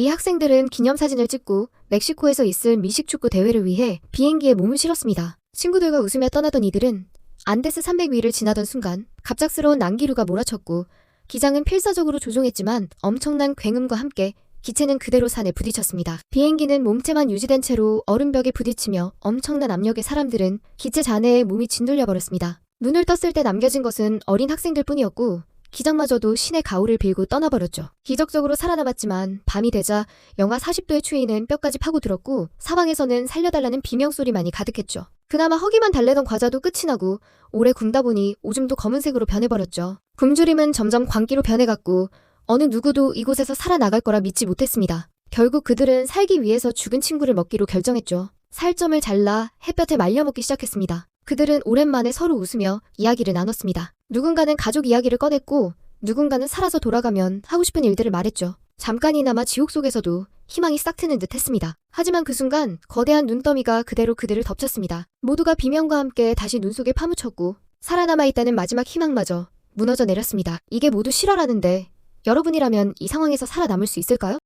이 학생들은 기념사진을 찍고 멕시코에서 있을 미식축구 대회를 위해 비행기에 몸을 실었습니다. 친구들과 웃으며 떠나던 이들은 안데스 산맥 위를 지나던 순간 갑작스러운 난기류가 몰아쳤고 기장은 필사적으로 조종했지만 엄청난 굉음과 함께 기체는 그대로 산에 부딪혔습니다. 비행기는 몸체만 유지된 채로 얼음벽에 부딪히며 엄청난 압력의 사람들은 기체 잔해에 몸이 짓눌려 버렸습니다. 눈을 떴을 때 남겨진 것은 어린 학생들 뿐이었고 기장마저도 신의 가호를 빌고 떠나버렸죠. 기적적으로 살아남았지만 밤이 되자 영하 40도의 추위는 뼈까지 파고들었고 사방에서는 살려달라는 비명소리만이 가득했죠. 그나마 허기만 달래던 과자도 끝이 나고 오래 굽다 보니 오줌도 검은색으로 변해버렸죠. 굶주림은 점점 광기로 변해갔고 어느 누구도 이곳에서 살아나갈 거라 믿지 못했습니다. 결국 그들은 살기 위해서 죽은 친구를 먹기로 결정했죠. 살점을 잘라 햇볕에 말려 먹기 시작했습니다. 그들은 오랜만에 서로 웃으며 이야기를 나눴습니다. 누군가는 가족 이야기를 꺼냈고 누군가는 살아서 돌아가면 하고 싶은 일들을 말했죠. 잠깐이나마 지옥 속에서도 희망이 싹 트는 듯 했습니다. 하지만 그 순간 거대한 눈더미가 그대로 그들을 덮쳤습니다. 모두가 비명과 함께 다시 눈 속에 파묻혔고 살아남아 있다는 마지막 희망마저 무너져 내렸습니다. 이게 모두 실화라는데 여러분이라면 이 상황에서 살아남을 수 있을까요?